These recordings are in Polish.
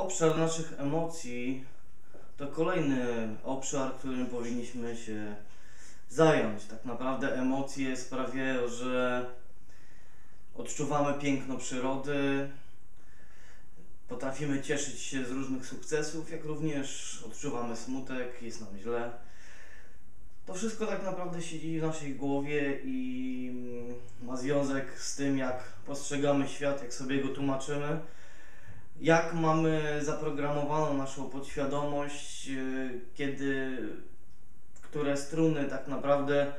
Obszar naszych emocji to kolejny obszar, którym powinniśmy się zająć. Tak naprawdę emocje sprawiają, że odczuwamy piękno przyrody, potrafimy cieszyć się z różnych sukcesów, jak również odczuwamy smutek, jest nam źle. To wszystko tak naprawdę siedzi w naszej głowie i ma związek z tym, jak postrzegamy świat, jak sobie go tłumaczymy, jak mamy zaprogramowaną naszą podświadomość, yy, kiedy które struny tak naprawdę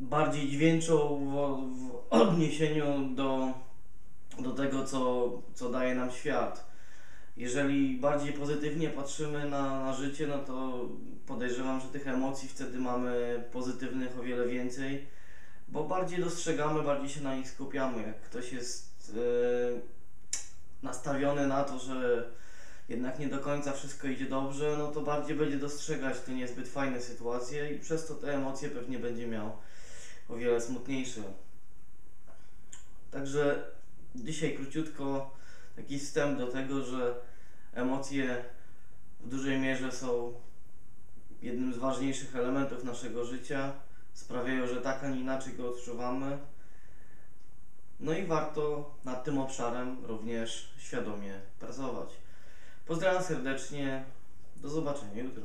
bardziej dźwięczą w, w odniesieniu do, do tego, co, co daje nam świat. Jeżeli bardziej pozytywnie patrzymy na, na życie, no to podejrzewam, że tych emocji wtedy mamy pozytywnych o wiele więcej, bo bardziej dostrzegamy, bardziej się na nich skupiamy. Jak ktoś jest e, nastawiony na to, że jednak nie do końca wszystko idzie dobrze, no to bardziej będzie dostrzegać te niezbyt fajne sytuacje i przez to te emocje pewnie będzie miał o wiele smutniejsze. Także dzisiaj króciutko taki wstęp do tego, że emocje w dużej mierze są jednym z ważniejszych elementów naszego życia. Sprawiają, że tak, a nie inaczej go odczuwamy. No i warto nad tym obszarem również świadomie pracować. Pozdrawiam serdecznie. Do zobaczenia jutro.